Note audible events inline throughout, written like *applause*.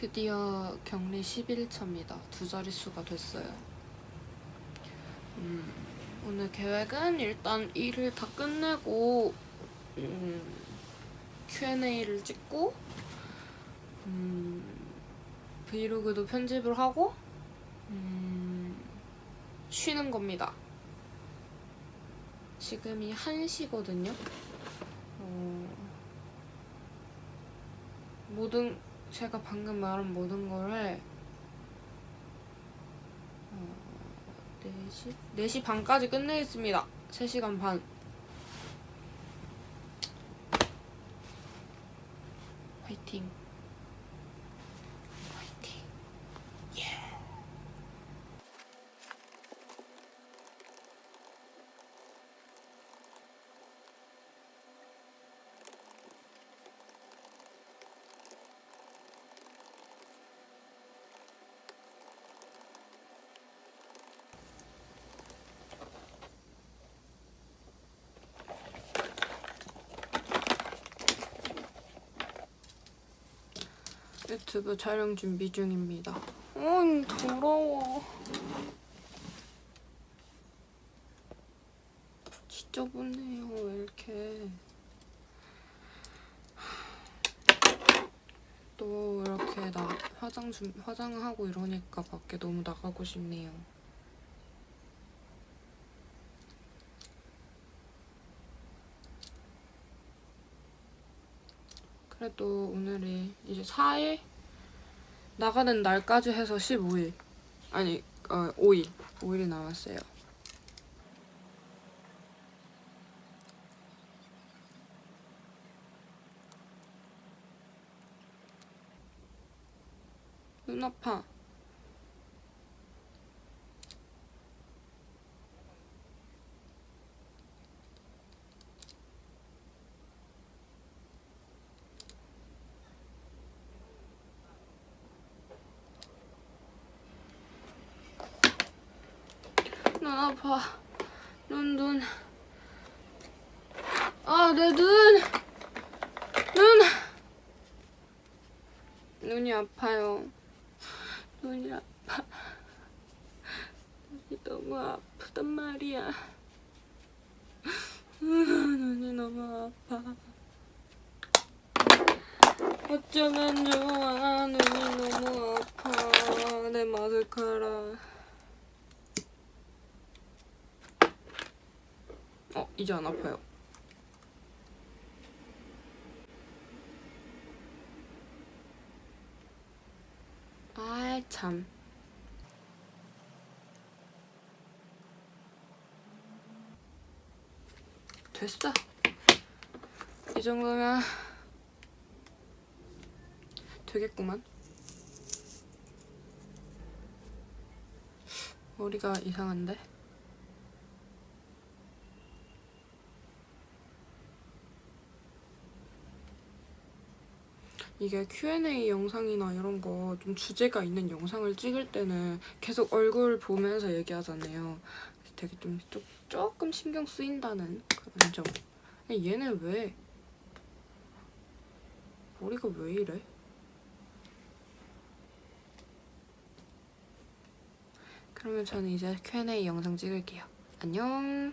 드디어 격리 11차입니다. 두 자릿수가 됐어요. 음, 오늘 계획은 일단 일을 다 끝내고 음, Q&A를 찍고 음, 브이로그도 편집을 하고 음, 쉬는 겁니다. 지금이 1시거든요. 어, 모든 제가 방금 말한 모든 거를 어, 4시? 4시 반까지 끝내겠습니다. 3시간 반. 화이팅. 유튜브 촬영 준비 중입니다. 어이, 더러워. 지저분해요, 왜 이렇게. 또 이렇게 나 화장 준 화장하고 이러니까 밖에 너무 나가고 싶네요. 그래도 오늘이 이제 4일 나가는 날까지 해서 15일 아니 어 5일 5일이 남았어요. 눈 아파. 아파. 눈, 눈. 아, 내 눈! 눈! 눈이 아파요. 눈이 아파. 눈이 너무 아프단 말이야. 눈이 너무 아파. 어쩌면 좋아. 눈이 너무 아파. 내 마스카라. 어, 이제 안 아파요. 아이, 참. 됐어. 이 정도면 되겠구만. 머리가 이상한데? 이게 Q&A 영상이나 이런 거 좀 주제가 있는 영상을 찍을 때는 계속 얼굴 보면서 얘기하잖아요. 되게 좀 조, 조금 신경 쓰인다는 그런 점. 근데 얘는 왜 머리가 왜 이래? 그러면 저는 이제 Q&A 영상 찍을게요. 안녕.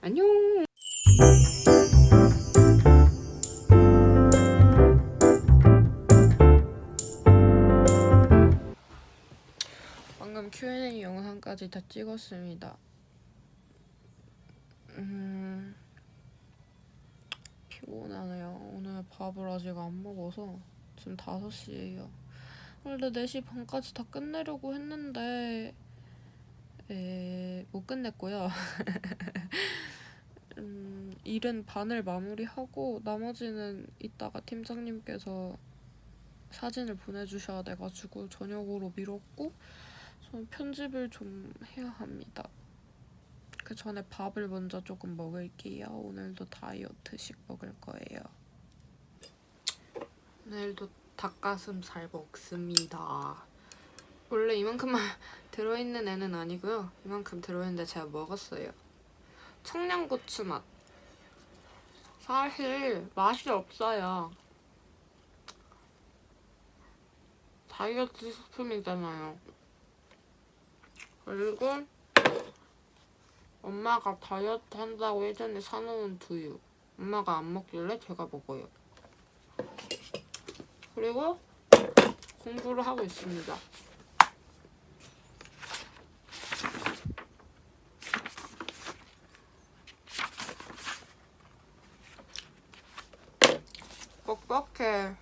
안녕. 영상까지 다 찍었습니다. 음, 피곤하네요. 오늘 밥을 아직 안 먹어서 지금 5시예요. 원래 4시 반까지 다 끝내려고 했는데 에, 못 끝냈고요. *laughs* 음, 일은 반을 마무리하고 나머지는 이따가 팀장님께서 사진을 보내주셔야 돼가지고 저녁으로 미뤘고 저는 편집을 좀 해야 합니다. 그 전에 밥을 먼저 조금 먹을게요. 오늘도 다이어트식 먹을 거예요. 오늘도 닭가슴살 먹습니다. 원래 이만큼만 *laughs* 들어있는 애는 아니고요. 이만큼 들어있는데 제가 먹었어요. 청양고추 맛. 사실 맛이 없어요. 다이어트 식품이잖아요. 그리고 엄마가 다이어트 한다고 예전에 사놓은 두유. 엄마가 안 먹길래 제가 먹어요. 그리고 공부를 하고 있습니다. 뻑뻑해.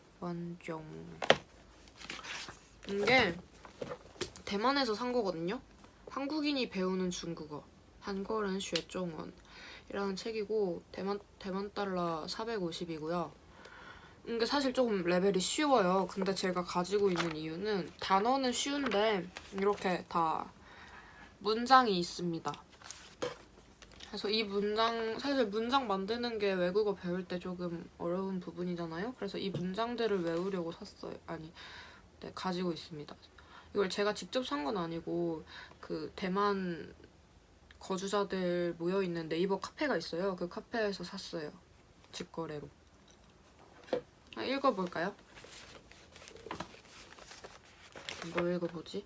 완종 이게 대만에서 산 거거든요. 한국인이 배우는 중국어. 한국어는 쉐쫑원. 이라는 책이고 대만 대만 달러 450이고요. 이게 사실 조금 레벨이 쉬워요. 근데 제가 가지고 있는 이유는 단어는 쉬운데 이렇게 다 문장이 있습니다. 그래서 이 문장 사실 문장 만드는 게 외국어 배울 때 조금 어려운 부분이잖아요. 그래서 이 문장들을 외우려고 샀어요. 아니, 네, 가지고 있습니다. 이걸 제가 직접 산 건 아니고 그 대만 거주자들 모여 있는 네이버 카페가 있어요. 그 카페에서 샀어요. 직거래로. 아, 읽어볼까요? 뭘 읽어보지?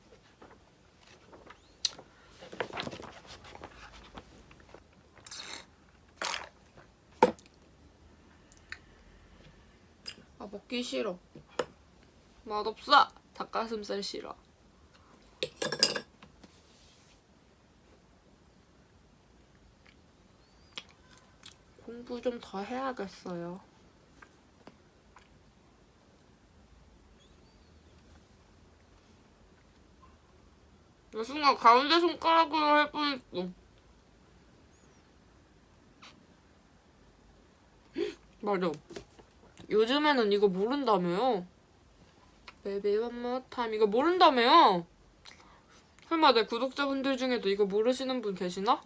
먹기 싫어. 맛없어. 닭가슴살 싫어. 공부 좀 더 해야겠어요. 나 순간 가운데 손가락으로 할 뻔했어. *laughs* 맞아. 요즘에는 이거 모른다며요. Baby one more time 이거 모른다며요. 설마 내 구독자분들 중에도 이거 모르시는 분 계시나?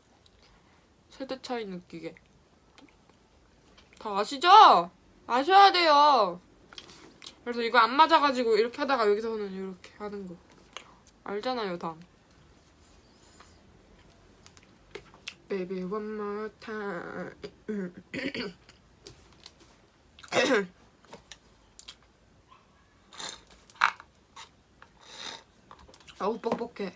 세대 차이 느끼게. 다 아시죠? 아셔야 돼요. 그래서 이거 안 맞아가지고 이렇게 하다가 여기서는 이렇게 하는 거. 알잖아요, 다. Baby one more time. *clears throat* *clears throat* *clears throat* 어우 뻑뻑해.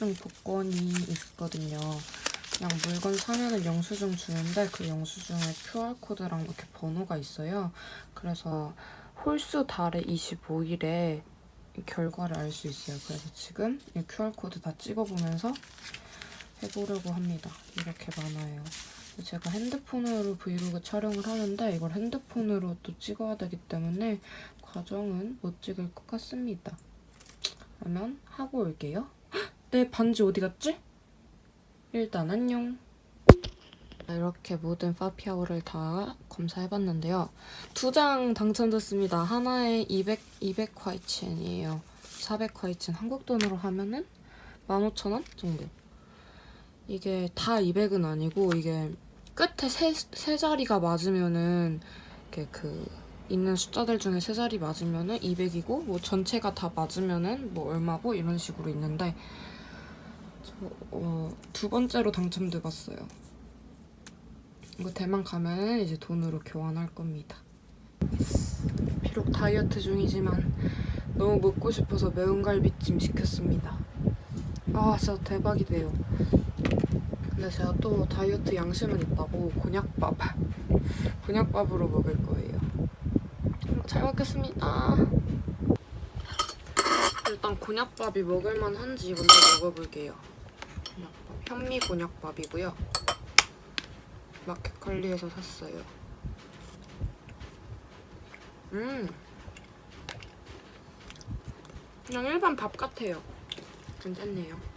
영수증 복권이 있거든요. 그냥 물건 사면은 영수증 주는데 그 영수증에 QR코드랑 이렇게 번호가 있어요. 그래서 홀수 달에 25일에 결과를 알 수 있어요. 그래서 지금 이 QR코드 다 찍어보면서 해보려고 합니다. 이렇게 많아요. 제가 핸드폰으로 브이로그 촬영을 하는데 이걸 핸드폰으로 또 찍어야 되기 때문에 과정은 못 찍을 것 같습니다. 그러면 하고 올게요. 헉, 내 반지 어디 갔지? 일단 안녕. 이렇게 모든 파피아오를 다 검사해봤는데요. 두 장 당첨됐습니다. 하나에 200, 200 화이첸이에요. 400 화이첸 한국 돈으로 하면은 15,000원 정도. 이게 다 200은 아니고 이게 끝에 세, 세 자리가 맞으면은 이렇게 그 있는 숫자들 중에 세 자리 맞으면은 200이고 뭐 전체가 다 맞으면은 뭐 얼마고 이런 식으로 있는데 저, 어, 두 번째로 당첨돼 봤어요. 이거 대만 가면 이제 돈으로 교환할 겁니다. 비록 다이어트 중이지만 너무 먹고 싶어서 매운 갈비찜 시켰습니다. 아 진짜 대박이네요. 근데 제가 또 다이어트 양심은 있다고 곤약밥 곤약밥으로 먹을 거예요. 잘 먹겠습니다. 일단 곤약밥이 먹을만한지 먼저 먹어볼게요. 곤약밥 현미 곤약밥이고요. 마켓컬리에서 샀어요. 음, 그냥 일반 밥 같아요. 괜찮네요.